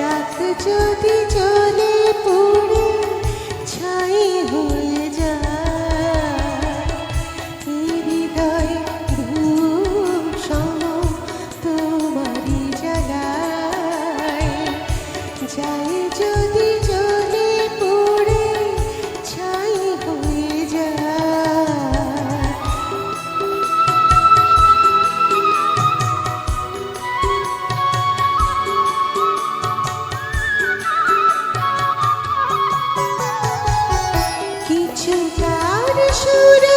রাত যদি চলে পড়ে ছাই হয়ে Buddha.